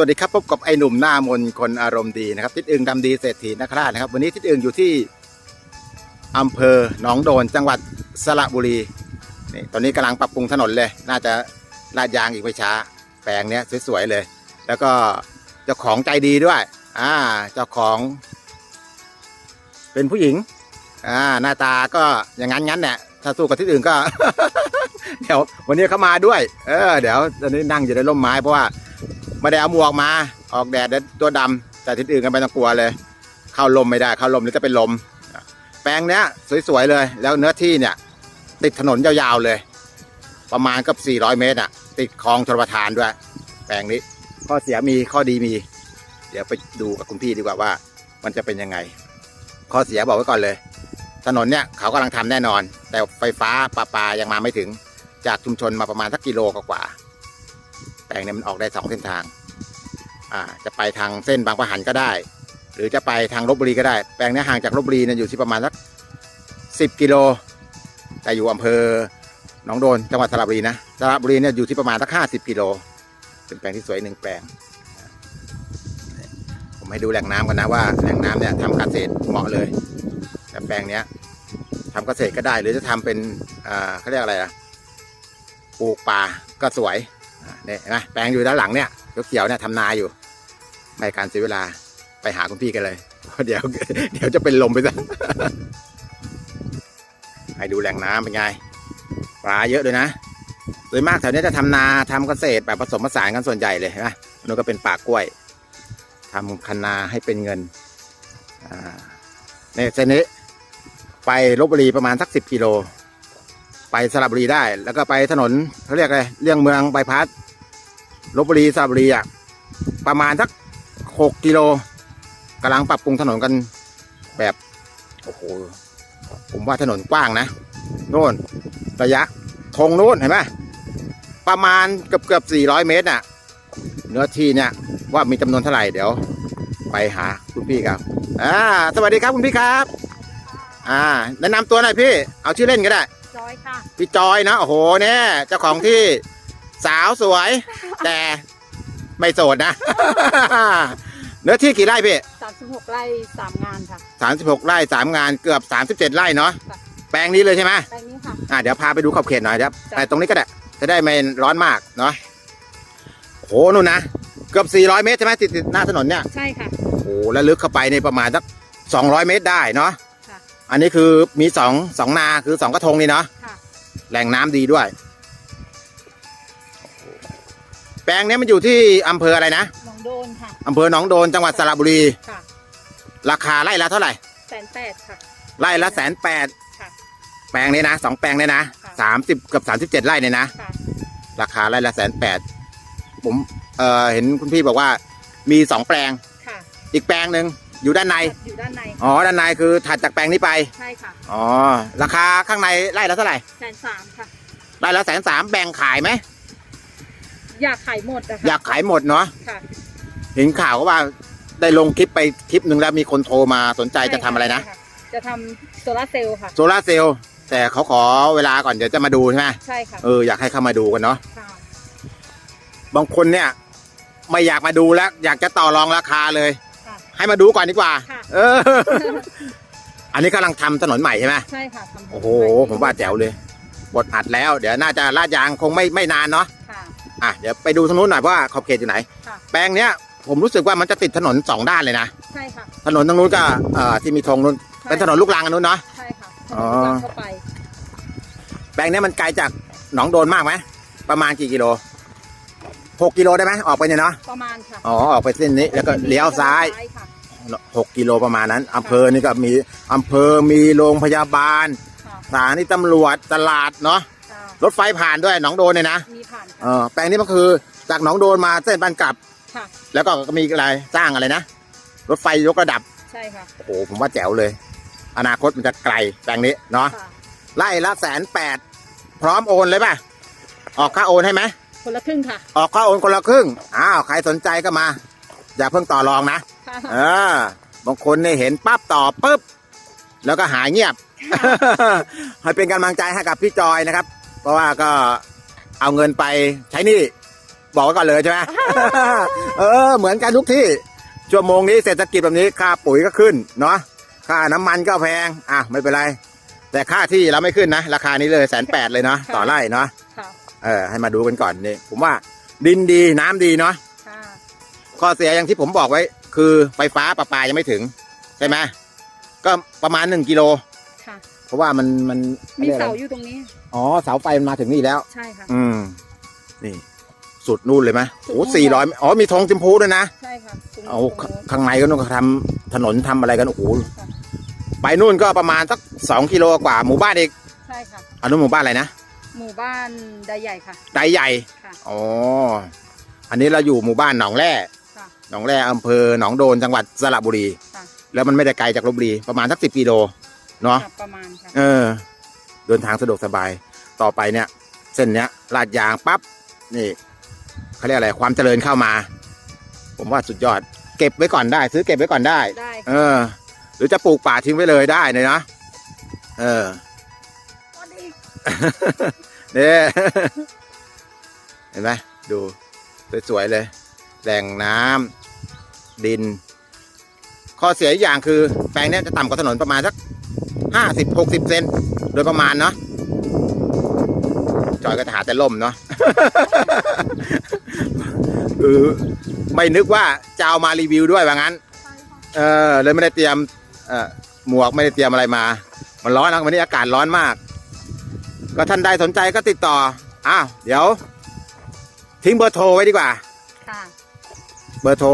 สวัสดีครับพบกับไอ้หนุ่มหน้ามนคนอารมณ์ดีนะครับทิดอึงดำดีเศรษฐีนคราชนะครับ วันนี้ทิดอึงอยู่ที่อำเภอหนองโดนจังหวัดสระบุรีนี่ตอนนี้กำลังปรับปรุงถนนเลย น่าจะลาดยางอีกไม่ช้า แปลงเนี้ยสวยๆเลย แล้วก็เจ้าของใจดีด้วยอ่าเจ้าของ เป็นผู้หญิงอ่าหน้าตาก็อย่างนั้นงั้นแหละถ้าสู้กับที่อื่นก็ เดี๋ยววันนี้เขามาด้วย เออ เดี๋ยวตอนนี้นั่งอยู่ในร่มไม้เพราะว่า ไม่ได้เอาหมวกมา ออกแดดเดี๋ยวตัวดำแต่ที่อื่นกันไม่ต้องกลัวเลย เข้าลมไม่ได้เข้าลมนี่จะเป็นลม แปลงเนี้ยสวยๆเลย แล้วเนื้อที่เนี่ย ติดถนนยาวๆเลย ประมาณกับ 400 เมตรอะ ติดคลองชลประทานด้วย แปลงนี้ข้อเสียมีข้อดีมี เดี๋ยวไปดูกับคุณพี่ดีกว่าว่า มันจะเป็นยังไง ข้อเสียบอกไว้ก่อนเลย ถนนเนี่ยเขากำลังทำแน่นอน แต่ไฟฟ้าประปายังมาไม่ถึง จากชุมชนมาประมาณสักกิโลกว่าแปลงเนี่ยมันออกได้สองเส้นทาง อ่าจะไปทางเส้นบางประหันก็ได้ หรือจะไปทางลบบุรีก็ได้ แปลงนี้ห่างจากลบบุรีเนี่ยอยู่ที่ประมาณสักสิบกิโล แต่อยู่อำเภอหนองโดนจังหวัดสระบุรีนะสระบุรีเนี่ยอยู่ที่ประมาณสักห้าสิบกิโล เป็นแปลงที่สวยหนึ่งแปลง ผมให้ดูแหล่งน้ำกันนะว่าแหล่งน้ำเนี่ยทำเกษตรเหมาะเลยแต่แปลงเนี้ยทำเกษตรก็ได้ หรือจะทำเป็นอ่าเขาเรียกอะไรอะปลูกป่าก็สวยเนี่ยนไหมแปลงอยู่ด้านหลังเนี่ยเขียวๆเนี่ยทำนาอยู่ ไม่การเสียเวลาไปหาคุณพี่กันเลยเพราะเดี๋ยว เดี๋ยวจะเป็นลมไปซะให้ดูแหล่งน้ำเป็นไง ปลาเยอะเลยนะ โดยมากแถวนี้จะทำนาทำเกษตรแบบผสมผสานกันส่วนใหญ่เลยนไหมนู่นก็เป็นป่ากล้วยทำคันนาให้เป็นเงินในเส้นนี้ ไปลบบุรีประมาณสักสิบกิโล ไปสระบุรีได้ แล้วก็ไปถนนเขาเรียกอะไรเลี่ยงเมืองบายพาสลบบุรีสระบุรีอะประมาณสัก หกกิโลกำลังปรับปรุงถนนกันแบบโอ้โหผมว่าถนนกว้างนะโน่นระยะทงโน้นเห็นไหมประมาณเกือบเกือบสี่ร้อยเมตรน่ะเนื้อที่เนี่ยว่ามีจำนวนเท่าไหร่เดี๋ยว ไปหาคุณพี่ครับอ่าสวัสดีครับคุณพี่ครับอ่าแนะนำตัวหน่อยพี่ เอาชื่อเล่นก็ได้ จอยค่ะ พี่จอยนะโอ้โหเนี่ยเจ้าของที่สาวสวย แต่ไม่โสดนะเนื้อที่กี่ไร่พี่36ไร่3งานค่ะสามสิบหกไร่สามงานเกือบสามสิบเจ็ดไร่เนาะค่ะ แปลงนี้เลยใช่ไหมแปลงนี้ค่ะ อ่าเดี๋ยวพาไปดูขอบเขตหน่อยครับจ้ะ ไปตรงนี้ก็ได้จะได้ไม่ร้อนมากเนาะโอ้โหนู่นนะเกือบสี่ร้อยเมตรใช่ไหมติดติดหน้าถนนเนี่ยใช่ค่ะ โอ้โหแล้วลึกเข้าไปในประมาณสักสองร้อยเมตรได้เนาะค่ะ อันนี้คือมีสองสองนาคือสองกระทงนี่เนาะ ค่ะ แหล่งน้ำดีด้วย แปลงเนี้ยมันอยู่ที่อำเภออะไรนะ หนองโดนค่ะ อำเภอหนองโดนจังหวัดสระบุรี ค่ะราคาไร่ละเท่าไหร่ แสนแปดค่ะ ไร่ละแสนแปดค่ะแปลงนี้นะสองแปลงเนี่ยนะค่ะ สามสิบกับสามสิบเจ็ดไร่เนี่ยนะ ค่ะ ราคาไร่ละแสนแปดผมเอ่อเห็นคุณพี่บอกว่ามีสองแปลง ค่ะ อีกแปลงหนึ่งอยู่ด้านใน อยู่ด้านใน อ๋อ ด้านในคือถัดจากแปลงนี้ไป ใช่ค่ะอ๋อ ราคาข้างในไร่ละเท่าไหร่ แสนสามค่ะ ไร่ละแสนสามแบ่งขายไหม อยากขายหมดนะคะอยากขายหมดเนาะ ค่ะ เห็นข่าวว่าได้ลงคลิปไปคลิปหนึ่งแล้วมีคนโทรมาสนใจจะทำอะไรนะ ใช่ค่จะทำโซลาร์เซลล์ค่ะ โซลาร์เซลล์แต่เขาขอเวลาก่อนเดี๋ยวจะมาดูใช่ไหมใช่ค่ะเอออยากให้เข้ามาดูกันเนาะค่ะ บางคนเนี่ย ไม่อยากมาดูแล้ว อยากจะต่อรองราคาเลย ค่ะให้มาดูก่อนดีกว่า ค่ะ เออ อันนี้กำลังทำถนนใหม่ใช่ไหมใช่ค่ะทำโอ้โห ผมว่าแจ๋วเลยบทอัดแล้ว เดี๋ยวน่าจะลาดยางคงไม่ไม่นานเนาะค่ะ อะเดี๋ยวไปดูทางนู้นหน่อยเพราะว่าขอบเขตอยู่ไหน ค่ะ แปลงเนี้ย ผมรู้สึกว่ามันจะติดถนนสองด้านเลยนะ ใช่ค่ะ ถนนตรงนู้นก็เอ่อที่มีธงนู้นใช่ เป็นถนนลูกรังอันนู้นเนาะ ใช่ค่ะถอ๋นอนกลางเข้าไป แปลงเนี้ยมันไกลจากหนองโดนมากไหมประมาณกี่กิโลหกกิโลได้ไหมออกไปเนี่ยเนาะประมาณค่ะอ๋อออกไปเส้นนี้แล้วก็เลี้ยวซ้ายค่ะ หกกิโลประมาณนั้นอำเภอนี่ก็มีอำเภอมีโรงพยาบาลค่ะสถานีตำรวจตลาดเนาะค่ะรถไฟผ่านด้วยหนองโดนเนี่ยนะมีผ่านเอค่ะอแปลงนี้มันคือจากหนองโดนมาเส้นบ้านกลับ ค่ะ แล้วก็มีอะไรสร้างอะไรนะ รถไฟยกระดับ ใช่ค่ะ โอ้โห ผมว่าแจ๋วเลย อนาคตมันจะไกลแปลงนี้เนาะ ค่ะไล่ละแสนแปดพร้อมโอนเลยป่ะ ออกค่าโอนให้ไหม คนละครึ่งค่ะ ออกค่าโอนคนละครึ่ง อ้าว ใครสนใจก็มา อย่าเพิ่งต่อรองนะ ค่ะ เออบางคนเนี่ยเห็นปั๊บต่อปุ๊บ แล้วก็หายเงียบ ให้เป็นกำลังใจให้กับพี่จอยนะครับ เพราะว่าก็เอาเงินไปใช้หนี่ บอกไว้ก่อนเลยใช่ไหม เออ เหมือนกันทุกที่ ชั่วโมงนี้เศรษฐกิจแบบนี้ค่าปุ๋ยก็ขึ้นเนาะ ค่าน้ำมันก็แพง อะไม่เป็นไร แต่ค่าที่เราไม่ขึ้นนะ ราคานี้เลยแสนแปดเลยเนาะต่อไร่เนาะ ค่ะ เออให้มาดูกันก่อนนี่ผมว่าดินดีน้ำดีเนาะ ค่ะข้อเสียอย่างที่ผมบอกไว้ คือไฟฟ้าประปายังไม่ถึง ใช่ไหมก็ประมาณหนึ่งกิโล ค่ะ เพราะว่ามันมันมีรียกอะไรเสาอยู่ตรงนี้ อ๋อเสาไฟมันมาถึงนี่แล้ว ใช่ค่ะ อืม นี่ สุดนู่นเลยไหมสุดโอ้นู่นสี่ร้อยอ๋อมีธงชมพูด้วยนะใช่ค่ะตรงเอาตรงนู้นข้างในก็ต้องทำถนนทำอะไรกันโอ้โหค่ะไปนู่นก็ประมาณสักสองกิโลกว่าหมู่บ้านอีกใช่ค่ะอันนู้นหมู่บ้านอะไรนะหมู่บ้านใดใหญ่ค่ะไตใหญ่ค่ะอ๋ออันนี้เราอยู่หมู่บ้านหนองแร่ค่ะหนองแร่อำเภอหนองโดนจังหวัดสระบุรีค่ะแล้วมันไม่ได้ไกลจากลบบุรีประมาณสักสิบกิโลเนาะค่ะประมาณค่ะเออเดินทางสะดวกสบายต่อไปเนี่ย เส้นเนี้ยลาดยางปั๊บนี่ เขาเรียกอะไรความเจริญเข้ามา ผมว่าสุดยอด เก็บไว้ก่อนได้ ซื้อเก็บไว้ก่อนได้ ได้เออ หรือจะปลูกป่าทิ้งไว้เลยได้เลยนะเออ ก็ดีเนี่ยเห็นไหมดูสวยๆเลยแหล่งน้ำดิน ข้อเสียอีกอย่างคือแปลงเนี้ยจะต่ำกว่าถนนประมาณสักห้าสิบหกสิบเซนโดยประมาณเนาะจ อยก็จะหาแต่ล่มเนาะคือไม่นึกว่าจะเอามารีวิวด้วยว่างั้นใช่ค่ะเออเลยไม่ได้เตรียมเอ่อหมวกไม่ได้เตรียมอะไรมา มันร้อนนะวันนี้อากาศร้อนมาก ก็ท่านใดสนใจก็ติดต่ออ้าวเดี๋ยว ทิ้งเบอร์โทรไว้ดีกว่า ค่ะ เบอร์โทร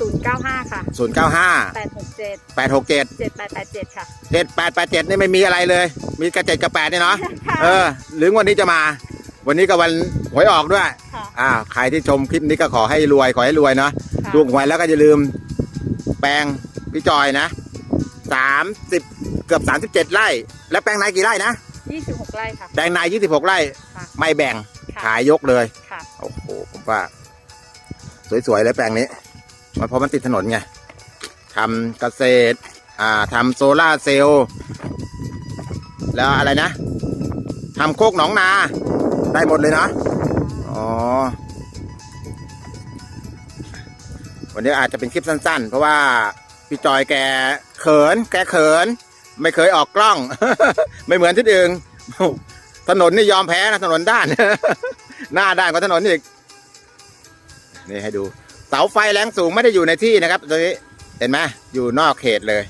ศูนย์เก้าห้าค่ะ 0 9 5แปดหกเจ็ด8 6 7เจ็ดแปดแปดเจ็ดค่ะ 7 8 8 7นี่ไม่มีอะไรเลย มีกระเจ็ดกระแปดนี่เนาะ ค่ะ เออ หรือวันนี้จะมา วันนี้ก็วันหวยออกด้วย ค่ะอ้าวใครที่ชมคลิปนี้ก็ขอให้รวย ขอให้รวยเนาะค่ะถูกหวยแล้วก็อย่าลืม แปลงพี่จอยนะสามสิบเกือบสามสิบเจ็ดไร่ แล้วแปลงนายกี่ไร่นะ ยี่สิบหกไร่ค่ะ แปลงนายยี่สิบหกไร่ ค่ะ ไม่แบ่ง ค่ะขายยกเลย ค่ะ โอ้โห ผมว่า สวยๆเลยแปลงนี้ มันเพราะมันติดถนนไงทำเกษตร อ่าทำโซล่าร์เซลล์แล้วอะไรนะ ทำโคกหนองนา ได้หมดเลยนะอ๋อวันนี้อาจจะเป็นคลิปสั้น ๆ เพราะว่าพี่จอยแกเขิน แกเขิน ไม่เคยออกกล้อง ไม่เหมือนที่อื่นถนนนี่ยอมแพ้นะถนนด้าน หน้าด้านกว่าถนนอีกนี่ให้ดู เสาไฟแรงสูงไม่ได้อยู่ในที่นะครับตรงนี้เห็นไหมอยู่นอกเขตเลย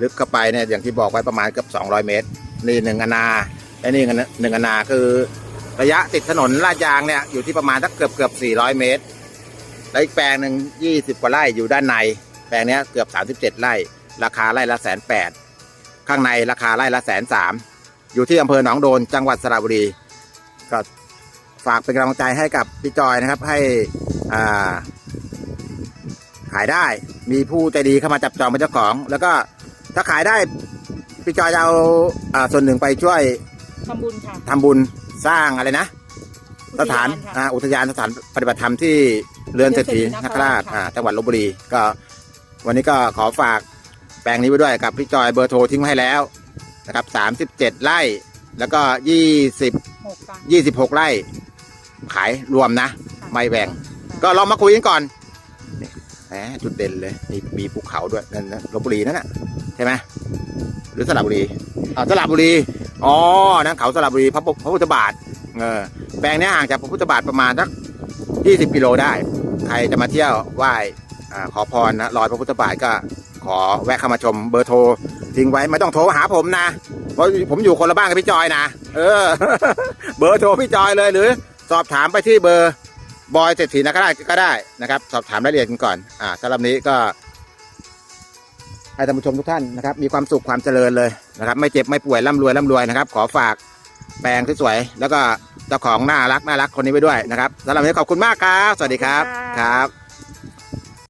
ลึกเข้าไปเนี่ยอย่างที่บอกไว้ประมาณเกือบ200 เมตร นี่หนึ่งอนา และนี่หนึ่งอนาคือระยะติดถนนลาดยางเนี่ยอยู่ที่ประมาณสักเกือบเกือบ400 เมตร แล้วอีกแปลงหนึ่ง20 กว่าไร่อยู่ด้านใน แปลงเนี้ยเกือบ 37 ไร่ ราคาไร่ละแสนแปดข้างในราคาไร่ละแสนสามอยู่ที่อำเภอหนองโดนจังหวัดสระบุรี ก็ฝากเป็นกำลังใจให้กับพี่จอยนะครับให้อ่าขายได้มีผู้ใจดีเข้ามาจับจองเป็นเจ้าของ แล้วก็ถ้าขายได้พี่จอยจะเอาอ่าส่วนหนึ่งไปช่วย ทำบุญค่ะ ทำบุญสร้างอะไรนะ สถานอุทยค่ะอ่าอุทยานสถานปฏิบัติธรรมที่เรือนเศรษฐีเรือนเศรษฐีนคราชนคราชค่ะอ่าจังหวัดลบบุรีก็ วันนี้ก็ขอฝากแปลงนี้ไว้ด้วยกับพี่จอยเบอร์โทรทิ้งไว้ให้แล้วนะครับสามสิบเจ็ดไร่ แล้วก็ยี่สิบหกค่ะยี่สิบหกไร่ ขายรวมนะ ไม่แบ่ง ก็ลองมาคุยกันก่อนนี่แหมจุดเด่นเลยมีมีภูเขาด้วยนั่นนะลบบุรีนั่นน่ะใช่ไหมหรือสระบุรีอ่าสระบุรี อ๋อนั่นเขาสระบุรีพระพุพระพุทธบาทเออแปลงนี้ห่างจากพระพุทธบาทประมาณสักยี่สิบกิโลได้ ใครจะมาเที่ยวไหว้อ่าขอพรนะรอยพระพุทธบาทก็ขอแวะเข้ามาชมเบอร์โทรทิ้งไว้ไม่ต้องโทรหาผมนะ เพราะผมอยู่คนละบ้านกับพี่จอยนะ เออ เบอร์โทรพี่จอยเลยหรือ สอบถามไปที่เบอร์บอยเศรษฐีนคราชก็ได้นะครับ สอบถามรายละเอียดกันก่อน อ่าสำหรับนี้ก็ ให้ท่านผู้ชมทุกท่านนะครับมีความสุขความเจริญเลยนะครับ ไม่เจ็บไม่ป่วยร่ำรวยร่ำรวยนะครับ ขอฝากแปลงสวยๆแล้วก็เจ้าของน่ารักน่ารักคนนี้ไว้ด้วยนะครับสำหรับวันนี้ขอบคุณมากครับ สวัสดีครับขอบคุณคค่ะรับ